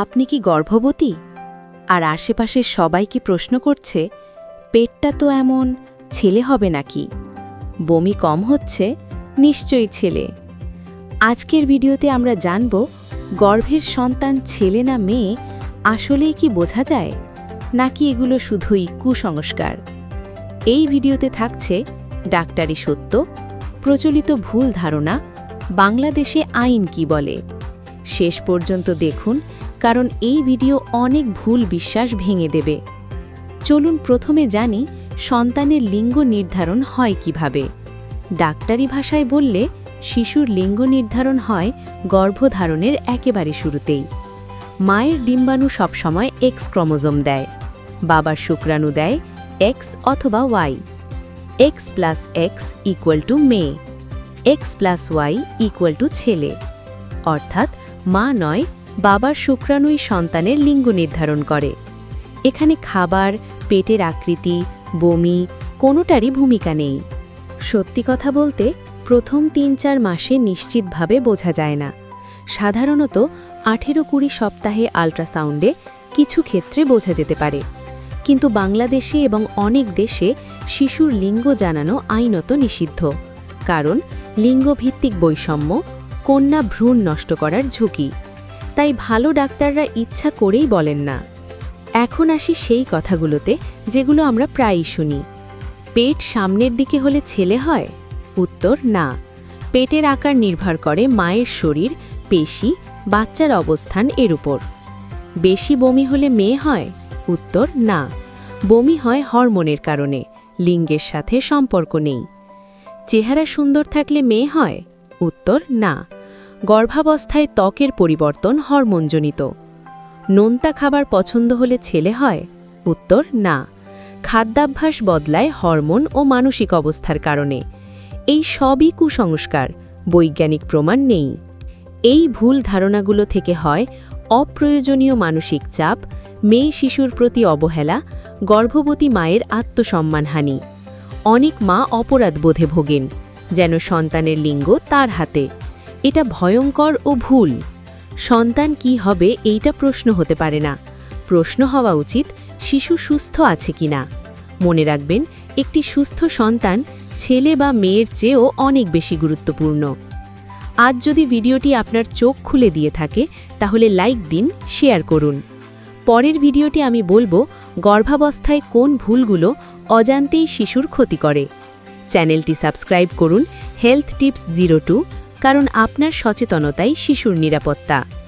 আপনি কি গর্ভবতী? আর আশেপাশের সবাই কি প্রশ্ন করছে, পেটটা তো এমন, ছেলে হবে নাকি? বমি কম হচ্ছে, নিশ্চয়ই ছেলে। আজকের ভিডিওতে আমরা জানব, গর্ভের সন্তান ছেলে না মেয়ে আসলেই কি বোঝা যায়, নাকি এগুলো শুধুই কুসংস্কার? এই ভিডিওতে থাকছে ডাক্তারি সত্য, প্রচলিত ভুল ধারণা, বাংলাদেশে আইন কি বলে? শেষ পর্যন্ত দেখুন কারণ এই ভিডিও অনেক ভুল বিশ্বাস ভেঙে দেবে। চলুন প্রথমে জানি সন্তানের লিঙ্গ নির্ধারণ হয় কীভাবে। ডাক্তারি ভাষায় বললে শিশুর লিঙ্গ নির্ধারণ হয় গর্ভধারণের একেবারে শুরুতেই। মায়ের ডিম্বাণু সবসময় এক্স ক্রোমোজোম দেয়, বাবার শুক্রাণু দেয় এক্স অথবা Y X plus X equal to মেয়ে X plus Y equal to ছেলে। অর্থাৎ মা নয় বাবার শুক্রাণুই সন্তানের লিঙ্গ নির্ধারণ করে। এখানে খাবার, পেটের আকৃতি, বমি কোনোটারই ভূমিকা নেই। সত্যি কথা বলতে, প্রথম তিন চার মাসে নিশ্চিতভাবে বোঝা যায় না। সাধারণত আঠেরো কুড়ি সপ্তাহে আল্ট্রাসাউন্ডে কিছু ক্ষেত্রে বোঝা যেতে পারে। কিন্তু বাংলাদেশে এবং অনেক দেশে শিশুর লিঙ্গ জানানো আইনত নিষিদ্ধ। কারণ, লিঙ্গভিত্তিক বৈষম্য, কন্যা ভ্রূণ নষ্ট করার ঝুঁকি। তাই ভালো ডাক্তাররা ইচ্ছা করেই বলেন না। এখন আসি সেই কথাগুলোতে, যেগুলো আমরা প্রায়ই শুনি। পেট সামনের দিকে হলে ছেলে হয়? উত্তর, না। পেটের আকার নির্ভর করে মায়ের শরীর, পেশি, বাচ্চার অবস্থান এর উপর। বেশি বমি হলে মেয়ে হয়? উত্তর, না। বমি হয় হরমোনের কারণে, লিঙ্গের সাথে সম্পর্ক নেই। চেহারা সুন্দর থাকলে মেয়ে হয়? উত্তর, না। গর্ভাবস্থায় ত্বকের পরিবর্তন হরমোনজনিত। নোনতা খাবার পছন্দ হলে ছেলে হয়? উত্তর, না। খাদ্যাভ্যাস বদলায় হরমোন ও মানসিক অবস্থার কারণে। এই সবই কুসংস্কার, বৈজ্ঞানিক প্রমাণ নেই। এই ভুল ধারণাগুলো থেকে হয় অপ্রয়োজনীয় মানসিক চাপ, মেয়ে শিশুর প্রতি অবহেলা, গর্ভবতী মায়ের আত্মসম্মানহানি। অনেক মা অপরাধ বোধে ভোগেন, যেন সন্তানের লিঙ্গ তার হাতে। এটা ভয়ঙ্কর ও ভুল। সন্তান কি হবে এইটা প্রশ্ন হতে পারে না। প্রশ্ন হওয়া উচিত, শিশু সুস্থ আছে কিনা। মনে রাখবেন, একটি সুস্থ সন্তান ছেলে বা মেয়ের চেয়েও অনেক বেশি গুরুত্বপূর্ণ। আজ যদি ভিডিওটি আপনার চোখ খুলে দিয়ে থাকে, তাহলে লাইক দিন, শেয়ার করুন। পরের ভিডিওটি আমি বলব, গর্ভাবস্থায় কোন ভুলগুলো অজান্তেই শিশুর ক্ষতি করে। চ্যানেলটি সাবস্ক্রাইব করুন, হেলথ টিপস জিরো টু। কারণ আপনার সচেতনতাই শিশুর নিরাপত্তা।